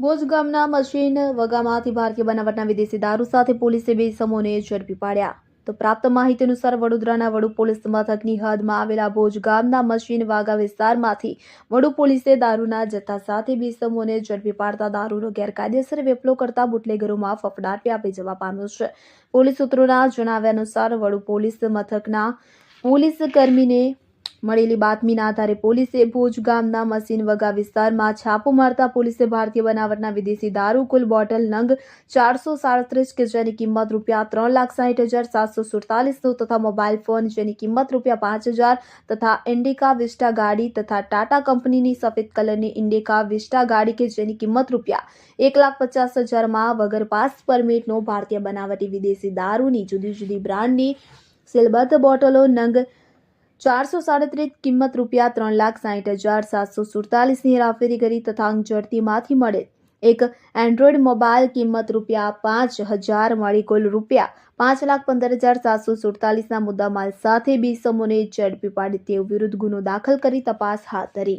ભોજ ગામના મશીન વગામાંથી ભારતીય બનાવટના વિદેશી દારૂ સાથે પોલીસે બે સમૂહને ઝડપી પાડ્યા. તો પ્રાપ્ત માહિતી અનુસાર વડોદરાના વડુ પોલીસ મથકની હદમાં આવેલા ભોજ ગામના મશીન વાગા વિસ્તારમાંથી વડુ પોલીસે દારૂના જથ્થા સાથે બે સમૂહને ઝડપી પાડતા દારૂનો ગેરકાયદેસર વેપલો કરતા બુટલેગરોમાં ફફડાટ વ્યાપી જવા પામ્યો છે. પોલીસ સૂત્રોના જણાવ્યા અનુસાર વડુ પોલીસ મથકના પોલીસ કર્મીને મળેલી બાતમીના આધારે પોલીસે ભુજ ગામના મસીન વગા વિસ્તારમાં છાપો મારતા પોલીસે ભારતીય બનાવટના વિદેશી દારૂ કુલ બોટલ નંગ ચારસો સાડત્રીસ કે જેની કિંમત રૂપિયા ત્રણ લાખ સાઠ હજાર સાતસો સુડતાલીસનું તથા મોબાઈલ ફોન જેની કિંમત રૂપિયા પાંચ હજાર તથા ઇન્ડિકા વિસ્ટા ગાડી તથા ટાટા કંપનીની સફેદ કલરની ઇન્ડિકા વિસ્ટા ગાડી કે જેની કિંમત રૂપિયા એક લાખ પચાસ હજારમાં વગર પાસ પરમિટનો ભારતીય બનાવટી વિદેશી દારૂની જુદી જુદી બ્રાન્ડની સીલબદ્ધ બોટલો નંગ ચારસો સાડત્રીસ કિંમત રૂપિયા ત્રણ લાખ સાઠ હજાર સાતસો સુડતાલીસની હેરાફેરી કરી તથા અંગઝડતીમાંથી મળે. એક એન્ડ્રોઈડ મોબાઈલ કિંમત રૂપિયા પાંચ હજાર મળી કુલ રૂપિયા પાંચ લાખ પંદર હજાર સાતસો સુડતાલીસના મુદ્દામાલ સાથે બી સમૂહને ઝડપી પાડી તેઓ વિરુદ્ધ ગુનો દાખલ કરી તપાસ હાથ ધરી.